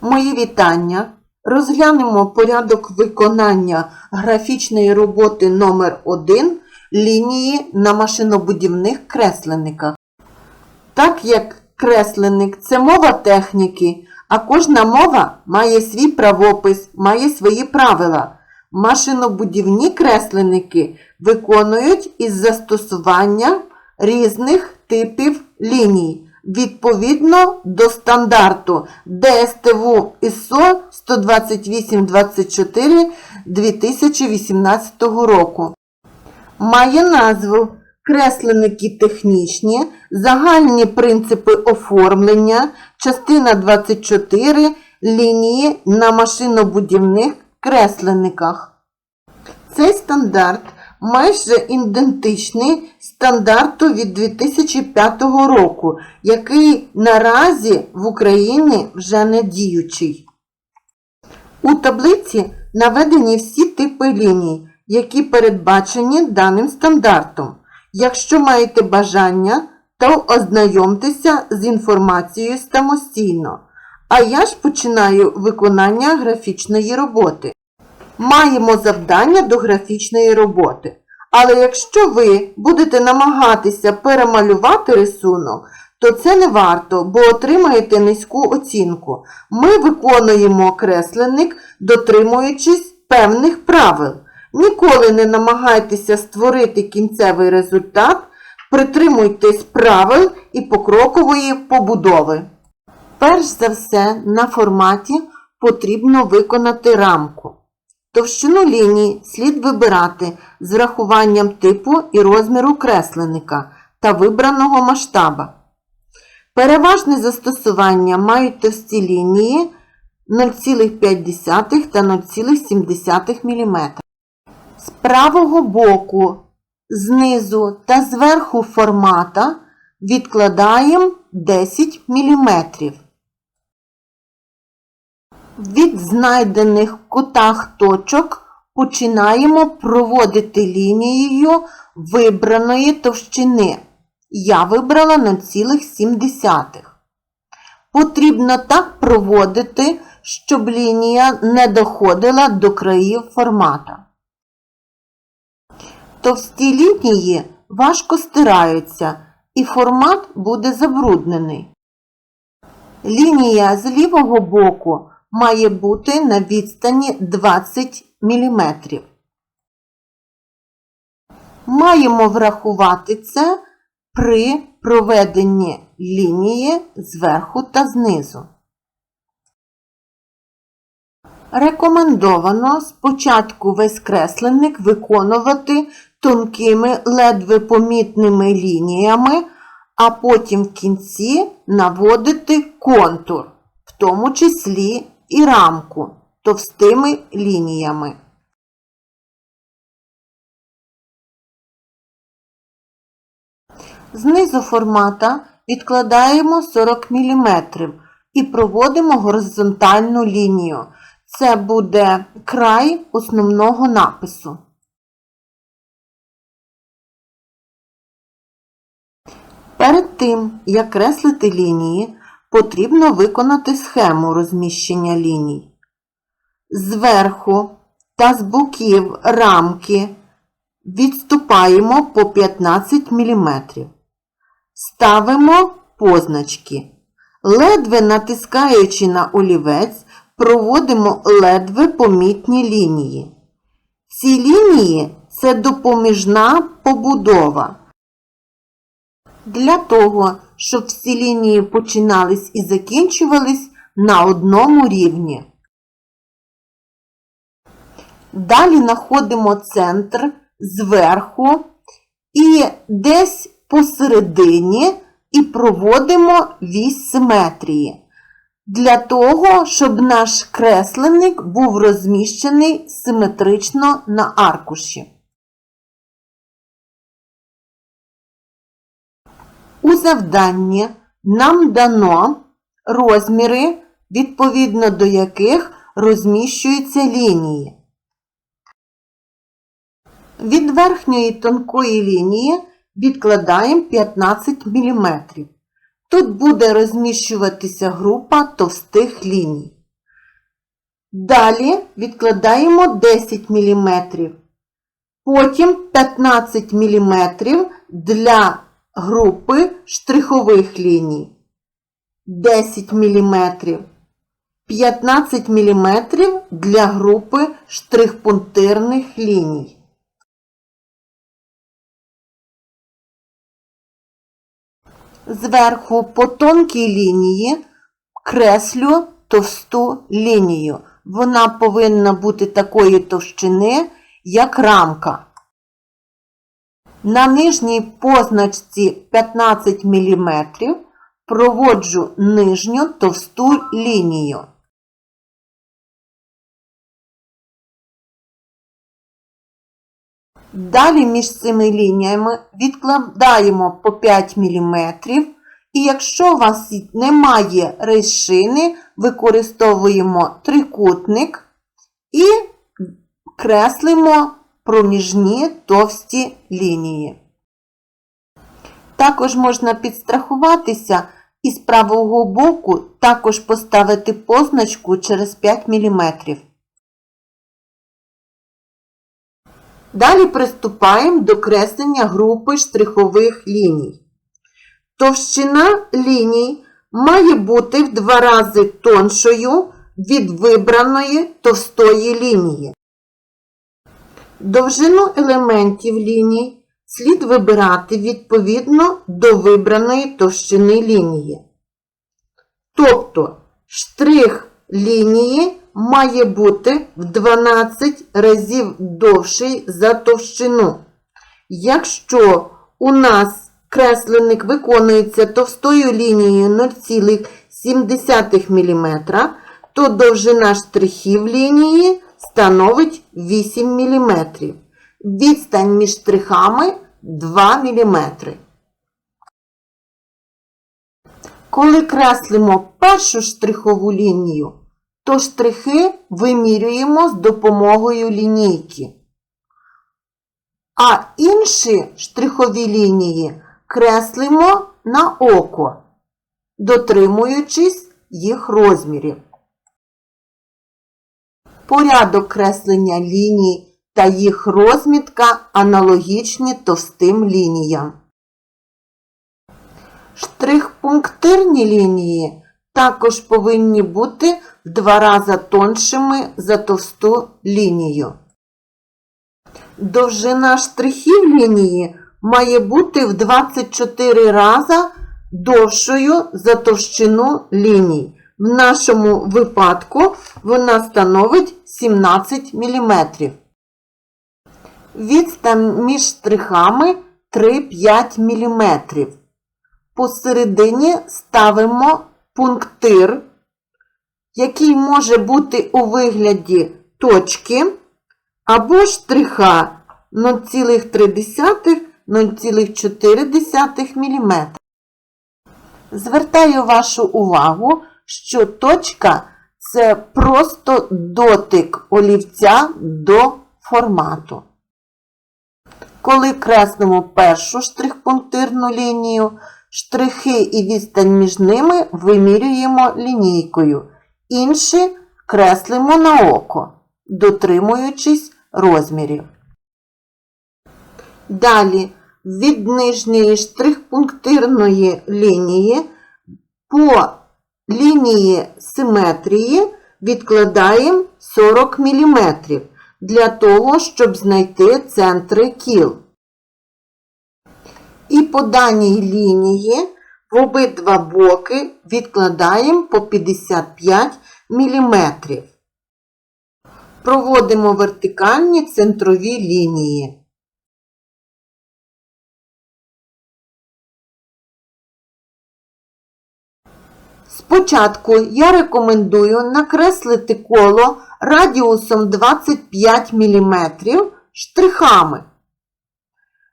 Мої вітання. Розглянемо порядок виконання графічної роботи номер 1 лінії на машинобудівних кресленниках. Так як кресленник це мова техніки, а кожна мова має свій правопис, має свої правила. Машинобудівні кресленники виконують із застосуванням різних типів ліній відповідно до стандарту ДСТВ ISO 12824 2018 року. Має назву Кресленники технічні, загальні принципи оформлення, частина 24 лінії на машинобудівних кресленниках. Цей стандарт майже ідентичний стандарту від 2005 року, який наразі в Україні вже не діючий. У таблиці наведені всі типи ліній, які передбачені даним стандартом. Якщо маєте бажання, то ознайомтеся з інформацією самостійно. А я ж починаю виконання графічної роботи. Маємо завдання до графічної роботи. Але якщо ви будете намагатися перемалювати рисунок, то це не варто, бо отримаєте низьку оцінку. Ми виконуємо кресленник, дотримуючись певних правил. Ніколи не намагайтеся створити кінцевий результат, притримуйтесь правил і покрокової побудови. Перш за все, на форматі потрібно виконати рамку. Товщину лінії слід вибирати з врахуванням типу і розміру кресленника та вибраного масштаба. Переважне застосування мають товсті лінії 0,5 та 0,7 мм. З правого боку, знизу та зверху формата відкладаємо 10 мм. Від знайдених в кутах точок починаємо проводити лінією вибраної товщини. Я вибрала 0,7. Потрібно так проводити, щоб лінія не доходила до країв формата. Товсті лінії важко стираються і формат буде забруднений. Лінія з лівого боку має бути на відстані 20 мм. Маємо врахувати це при проведенні лінії зверху та знизу. Рекомендовано спочатку весь кресленник виконувати тонкими ледве помітними лініями, а потім в кінці наводити контур, в тому числі і рамку товстими лініями. Знизу формата відкладаємо 40 мм і проводимо горизонтальну лінію. Це буде край основного напису. Перед тим, як креслити лінії, потрібно виконати схему розміщення ліній. Зверху та з боків рамки відступаємо по 15 мм. Ставимо позначки. Ледве натискаючи на олівець, проводимо ледве помітні лінії. Ці лінії це допоміжна побудова. Для того, щоб всі лінії починались і закінчувались на одному рівні. Далі знаходимо центр зверху і десь посередині і проводимо вісь симетрії. Для того, щоб наш кресленник був розміщений симетрично на аркуші. У завданні нам дано розміри, відповідно до яких розміщуються лінії. Від верхньої тонкої лінії відкладаємо 15 мм. Тут буде розміщуватися група товстих ліній. Далі відкладаємо 10 мм. Потім 15 мм для групи штрихових ліній. 10 мм. 15 мм для групи штрихпунктирних ліній. Зверху по тонкій лінії креслю товсту лінію. Вона повинна бути такої товщини, як рамка. На нижній позначці 15 мм проводжу нижню товсту лінію. Далі між цими лініями відкладаємо по 5 мм. І якщо у вас немає рейшини, використовуємо трикутник і креслимо проміжні товсті лінії. Також можна підстрахуватися і з правого боку також поставити позначку через 5 мм. Далі приступаємо до креслення групи штрихових ліній. Товщина ліній має бути в два рази тоншою від вибраної товстої лінії. Довжину елементів ліній слід вибирати відповідно до вибраної товщини лінії. Тобто штрих лінії має бути в 12 разів довший за товщину. Якщо у нас кресленик виконується товстою лінією 0,7 мм, то довжина штрихів лінії становить 8 мм. Відстань між штрихами 2 мм. Коли креслимо першу штрихову лінію, то штрихи вимірюємо з допомогою лінійки. А інші штрихові лінії креслимо на око, дотримуючись їх розмірів. Порядок креслення ліній та їх розмітка аналогічні товстим лініям. Штрихпунктирні лінії також повинні бути в два рази тоншими за товсту лінію. Довжина штрихів лінії має бути в 24 рази довшою за товщину ліній. В нашому випадку вона становить 17 мм. Відстань між штрихами 3-5 мм. Посередині ставимо пунктир, який може бути у вигляді точки або штриха 0,3-0,4 мм. Звертаю вашу увагу, що точка це просто дотик олівця до формату. Коли креслимо першу штрихпунктирну лінію, штрихи і відстань між ними вимірюємо лінійкою. Інші креслимо на око, дотримуючись розмірів. Далі від нижньої штрихпунктирної лінії по лінії симетрії відкладаємо 40 мм для того, щоб знайти центри кіл. І по даній лінії в обидва боки відкладаємо по 55 мм. Проводимо вертикальні центрові лінії. Спочатку я рекомендую накреслити коло радіусом 25 мм штрихами.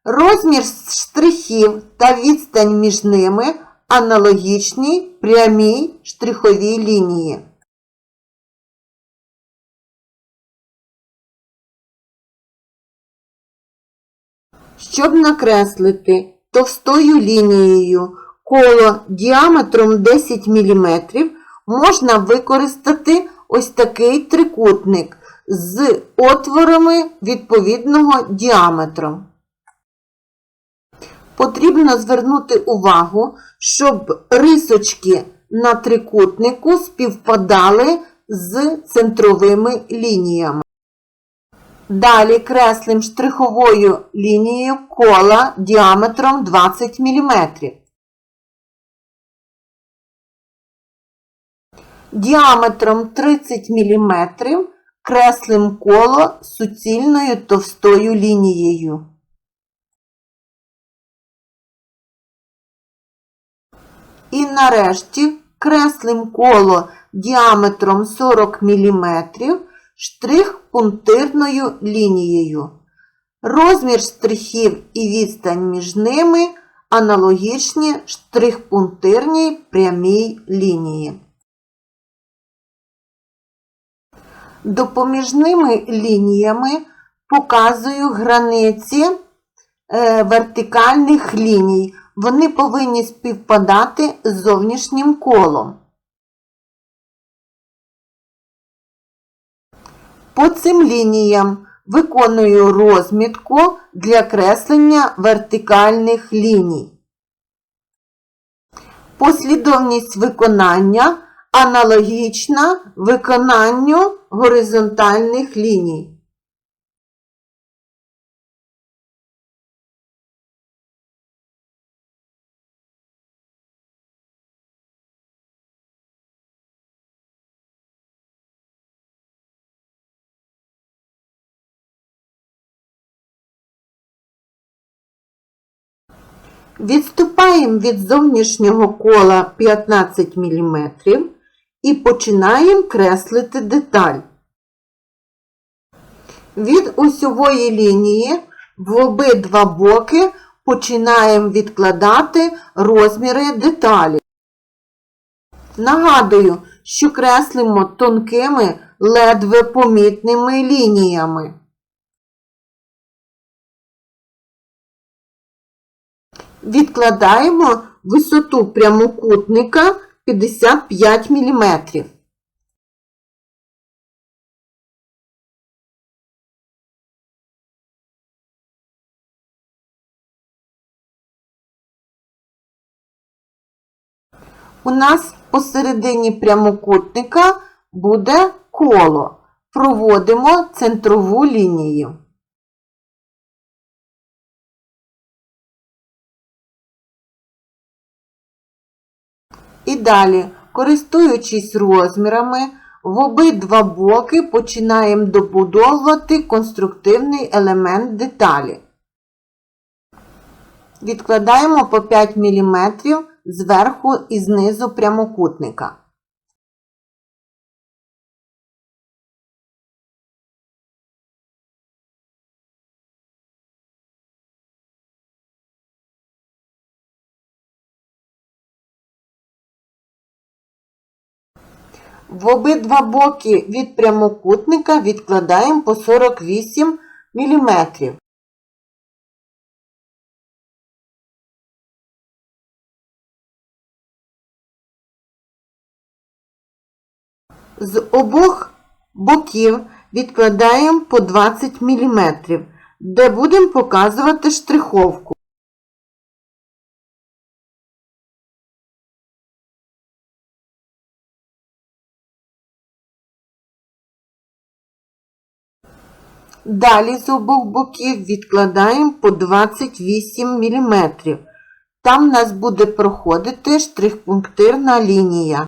Розмір штрихів та відстань між ними аналогічні прямій штриховій лінії. Щоб накреслити товстою лінією коло діаметром 10 мм, можна використати ось такий трикутник з отворами відповідного діаметру. Потрібно звернути увагу, щоб рисочки на трикутнику співпадали з центровими лініями. Далі креслим штриховою лінією кола діаметром 20 мм. Діаметром 30 мм креслим коло суцільною товстою лінією. І нарешті креслим коло діаметром 40 мм штрих пунктирною лінією. Розмір штрихів і відстань між ними аналогічні штрих-пунктирній прямій лінії. Допоміжними лініями показую границі е, вертикальних ліній. Вони повинні співпадати з зовнішнім колом. По цим лініям виконую розмітку для креслення вертикальних ліній. Послідовність виконання аналогічна виконанню горизонтальних ліній. Відступаємо від зовнішнього кола 15 мм і починаємо креслити деталь. Від осьової лінії в обидва боки починаємо відкладати розміри деталі. Нагадую, що креслимо тонкими, ледве помітними лініями. Відкладаємо висоту прямокутника 55 мм. У нас посередині прямокутника буде коло. Проводимо центрову лінію. І далі, користуючись розмірами, в обидва боки починаємо добудовувати конструктивний елемент деталі. Відкладаємо по 5 мм зверху і знизу прямокутника. В обидва боки від прямокутника відкладаємо по 48 мм. З обох боків відкладаємо по 20 мм, де будемо показувати штриховку. Далі з обох боків відкладаємо по 28 мм. Там у нас буде проходити штрих-пунктирна лінія.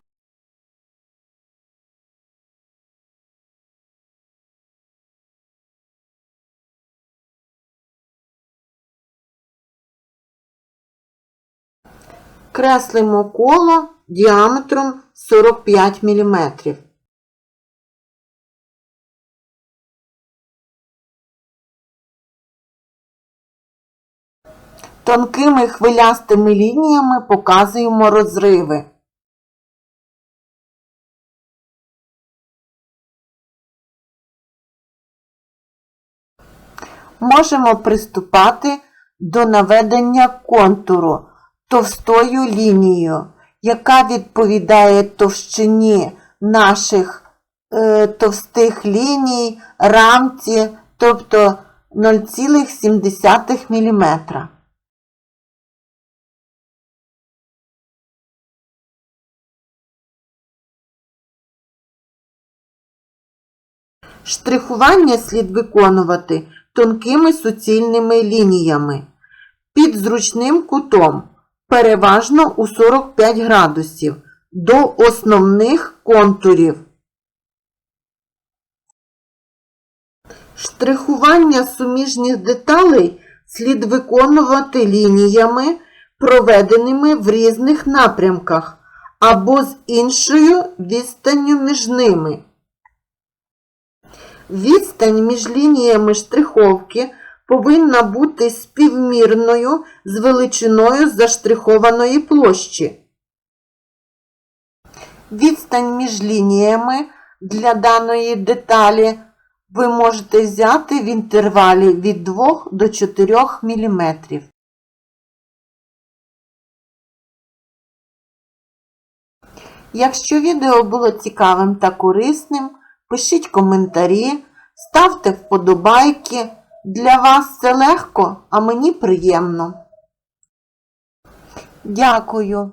Креслимо коло діаметром 45 мм. Тонкими хвилястими лініями показуємо розриви. Можемо приступати до наведення контуру товстою лінією, яка відповідає товщині наших е, товстих ліній, рамці, тобто 0,7 мм. Штрихування слід виконувати тонкими суцільними лініями під зручним кутом, переважно у 45 градусів, до основних контурів. Штрихування суміжних деталей слід виконувати лініями, проведеними в різних напрямках або з іншою відстанню між ними. Відстань між лініями штриховки повинна бути співмірною з величиною заштрихованої площі. Відстань між лініями для даної деталі ви можете взяти в інтервалі від 2 до 4 мм. Якщо відео було цікавим та корисним, пишіть коментарі, ставте вподобайки. Для вас це легко, а мені приємно. Дякую.